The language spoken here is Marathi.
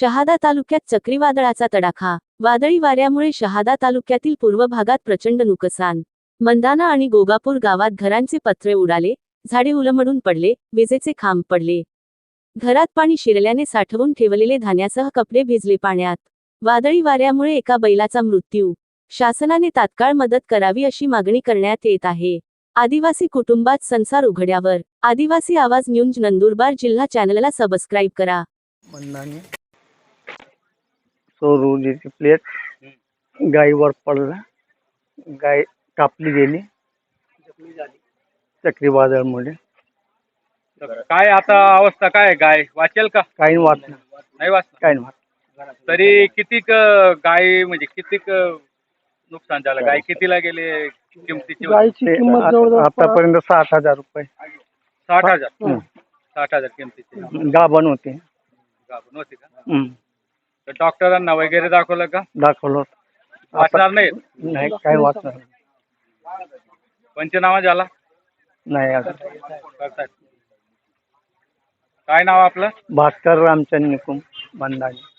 शहादा तालुक्यात चक्रीवादळाचा तडाखा. वादळी वाऱ्यामुळे शहादा तालुक्यातील पूर्व भागात प्रचंड नुकसान. मंदाना आणि गोगापूर गावात घरांचे पत्रे उडाले झाडे उलमडून पडले विजेचे खांब पडले. घरात पाणी शिरल्याने साठवून ठेवलेले धान्यासह कपडे भिजले पाण्यात. वादळी वाऱ्यामुळे एका बैलाचा मृत्यू. शासनाने तात्काळ मदत करावी अशी मागणी करण्यात येत आहे. आदिवासी कुटुंबात संसार उघड्यावर. आदिवासी आवाज न्यूज नंदुरबार जिल्हा चॅनलला सबस्क्राईब करा. सोरूजीची प्लेट गायीवर पडला. गाय कापली गेली. चक्रीवादळमुळे तर काय आता अवस्था काय आहे? गाय वाचेल का? काही वाटलं नाही वाचणार. काही वाटलं तरी कितीक अं, गाय म्हणजे कितीक अं, नुकसान झालं? गाय कितीला गेले? किमतीची होती? ते आता- आतापर्यंत साठ हजार रुपये. साठ हजार? हं. साठ हजार किमतीची. गाभण होते. गाभण होती का? हं. तर डॉक्टरांना वगैरे दाखवलं का? दाखवलं. वाचणार नाही नाही काही वाचणार नाही. पंचनामा झाला? नाही अजून. करतायत. काय नाव आपलं? भास्कर रामचंद निकुम मंदाने